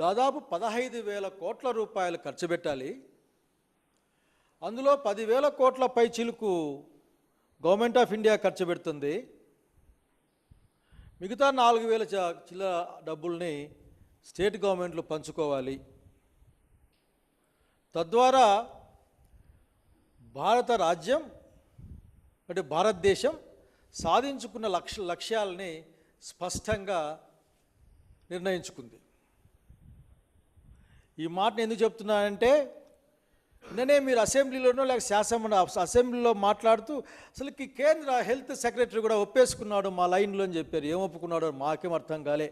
దాదాపు పదహైదు వేల కోట్ల రూపాయలు ఖర్చు పెట్టాలి. అందులో పదివేల కోట్ల పై చిలుకు గవర్నమెంట్ ఆఫ్ ఇండియా ఖర్చు పెడుతుంది. మిగతా నాలుగు వేల చ- డబ్బుల్ని స్టేట్ గవర్నమెంట్లు పంచుకోవాలి. తద్వారా భారత రాజ్యం అంటే భారతదేశం సాధించుకున్న లక్ష లక్ష్యాలని స్పష్టంగా నిర్ణయించుకుంది. ఈ మాటను ఎందుకు చెప్తున్నానంటే నిన్నే మీరు అసెంబ్లీలోనో లేక శాసన అసెంబ్లీలో మాట్లాడుతూ అసలు కేంద్ర హెల్త్ సెక్రటరీ కూడా ఒప్పేసుకున్నాడు మా లైన్లో అని చెప్పారు. ఏం ఒప్పుకున్నాడో మాకేం అర్థం కాలే.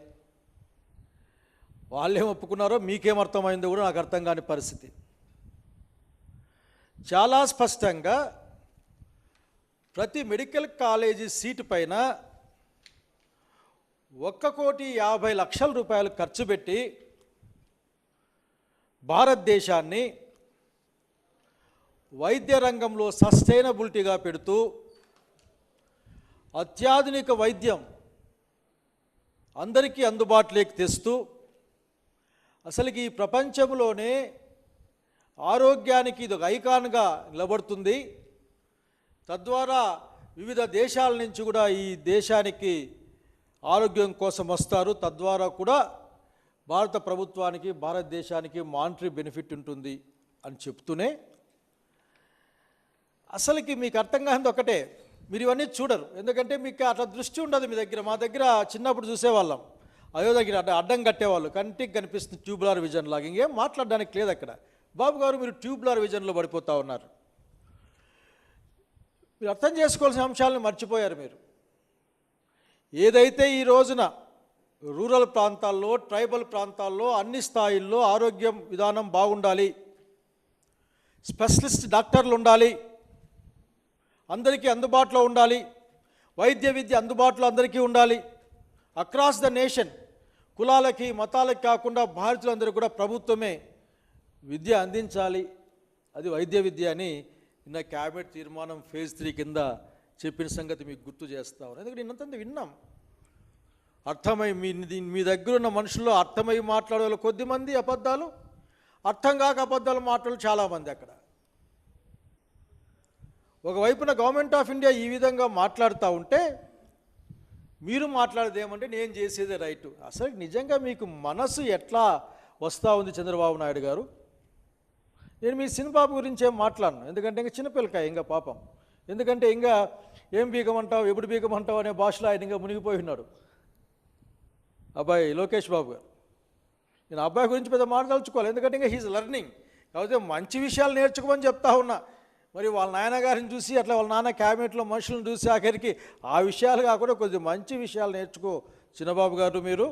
వాళ్ళేం ఒప్పుకున్నారో మీకేం అర్థమైందో కూడా నాకు అర్థం కాని పరిస్థితి. చాలా స్పష్టంగా ప్రతి మెడికల్ కాలేజీ సీటు పైన ఒక్క కోటి యాభై లక్షల రూపాయలు ఖర్చు పెట్టి భారతదేశాన్ని వైద్య రంగంలో సస్టైనబిలిటీగా పెడుతూ అత్యాధునిక వైద్యం అందరికీ అందుబాటులోకి తెస్తూ అసలుకి ఈ ప్రపంచంలోనే ఆరోగ్యానికి ఇది ఒక ఐకాన్గా నిలబడుతుంది. తద్వారా వివిధ దేశాల నుంచి కూడా ఈ దేశానికి ఆరోగ్యం కోసం వస్తారు. తద్వారా కూడా భారత ప్రభుత్వానికి భారతదేశానికి మానిటరీ బెనిఫిట్ ఉంటుంది అని చెప్తూనే అసలుకి మీకు అర్థం కానిది ఒకటే. మీరు ఇవన్నీ చూడరు. ఎందుకంటే మీకు అట్లా దృష్టి ఉండదు మీ దగ్గర. మా దగ్గర చిన్నప్పుడు చూసేవాళ్ళం. అయ్యో దగ్గర అడ్డ అడ్డం కట్టేవాళ్ళు. కంటికి కనిపిస్తుంది ట్యూబ్లార్ విజన్ లాగా. ఇంకేం మాట్లాడడానికి లేదు అక్కడ. బాబు గారు మీరు ట్యూబ్లార్ విజన్లో పడిపోతూ ఉన్నారు. మీరు అర్థం చేసుకోవాల్సిన అంశాలను మర్చిపోయారు మీరు. ఏదైతే ఈ రోజున రూరల్ ప్రాంతాల్లో ట్రైబల్ ప్రాంతాల్లో అన్ని స్థాయిల్లో ఆరోగ్యం విధానం బాగుండాలి. స్పెషలిస్ట్ డాక్టర్లు ఉండాలి. అందరికీ అందుబాటులో ఉండాలి. వైద్య విద్య అందుబాటులో అందరికీ ఉండాలి. అక్రాస్ ద నేషన్ కులాలకి మతాలకి కాకుండా భారతీయులందరూ కూడా ప్రభుత్వమే విద్య అందించాలి. అది వైద్య విద్య అని నిన్న క్యాబినెట్ తీర్మానం ఫేజ్ త్రీ కింద చెప్పిన సంగతి మీకు గుర్తు చేస్తా ఉన్నాను ఎందుకంటే నిన్నంత విన్నాం. అర్థమై మీ మీ దగ్గర ఉన్న మనుషుల్లో అర్థమై మాట్లాడే కొద్దిమంది అబద్ధాలు. అర్థం కాక అబద్ధాలు మాట్లాడు చాలామంది అక్కడ. ఒకవైపున గవర్నమెంట్ ఆఫ్ ఇండియా ఈ విధంగా మాట్లాడుతూ ఉంటే మీరు మాట్లాడేది ఏమంటే నేను చేసేదే రైటు. అసలు నిజంగా మీకు మనసు ఎట్లా వస్తూ ఉంది చంద్రబాబు నాయుడు గారు? నేను మీ సినిపాప గురించి ఏం మాట్లాడను. ఎందుకంటే ఇంకా చిన్నపిల్లకాయ ఇంకా పాపం. ఎందుకంటే ఇంకా ఏం బీగమంటావు ఎప్పుడు బీగమంటావు అనే భాషలో ఆయన ఇంకా మునిగిపోయి ఉన్నాడు. అబ్బాయి లోకేష్ బాబు గారు. నేను అబ్బాయి గురించి పెద్ద మాట్లాడుకోవాలి ఎందుకంటే ఇంకా హీజ్ లెర్నింగ్ కాకపోతే మంచి విషయాలు నేర్చుకోమని చెప్తా ఉన్నా. మరి వాళ్ళ నాన్నగారిని చూసి అట్లా వాళ్ళ నాన్న క్యాబినెట్లో మనుషులను చూసి ఆఖరికి ఆ విషయాలు కాకుండా కొద్దిగా మంచి విషయాలు నేర్చుకో చిన్నబాబు గారు మీరు.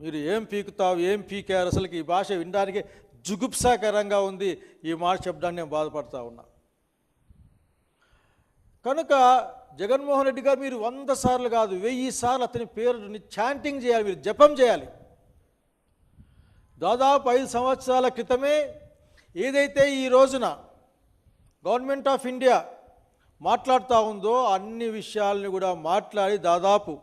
మీరు ఏం పీకుతావు ఏం పీకారు అసలుకి ఈ భాష వినడానికి జుగుప్సాకరంగా ఉంది. ఈ మాట చెప్పడానికి నేను బాధపడతా ఉన్నా. కనుక జగన్మోహన్ రెడ్డి గారు మీరు వంద సార్లు కాదు వెయ్యి సార్లు అతని పేరుని ఛాంటింగ్ చేయాలి మీరు జపం చేయాలి. దాదాపు ఐదు సంవత్సరాల క్రితమే ఏదైతే ఈ రోజున గవర్నమెంట్ ఆఫ్ ఇండియా మాట్లాడుతూ ఉందో అన్ని విషయాలని కూడా మాట్లాడి దాదాపు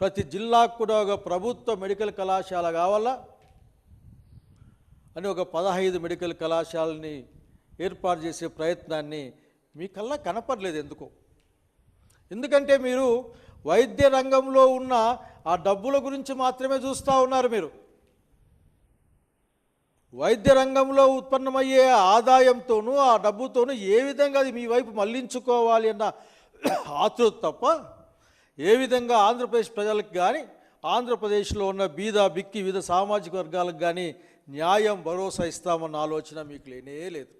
ప్రతి జిల్లాకు కూడా ఒక ప్రభుత్వ మెడికల్ కళాశాల కావాలా? అని ఒక పదహైదు మెడికల్ కళాశాలని ఏర్పాటు చేసే ప్రయత్నాన్ని మీ కల్లా కనపడలేదు ఎందుకో. ఎందుకంటే మీరు వైద్య రంగంలో ఉన్న ఆ డబ్బుల గురించి మాత్రమే చూస్తూ ఉన్నారు మీరు. వైద్య రంగంలో ఉత్పన్నమయ్యే ఆదాయంతోనూ ఆ డబ్బుతోనూ ఏ విధంగా అది మీ వైపు మళ్ళించుకోవాలి అన్న ఆతృత తప్ప ఏ విధంగా ఆంధ్రప్రదేశ్ ప్రజలకు కానీ ఆంధ్రప్రదేశ్లో ఉన్న బీద బిక్కి వివిధ సామాజిక వర్గాలకు కానీ న్యాయం భరోసా ఇస్తామన్న ఆలోచన మీకు లేనే లేదు.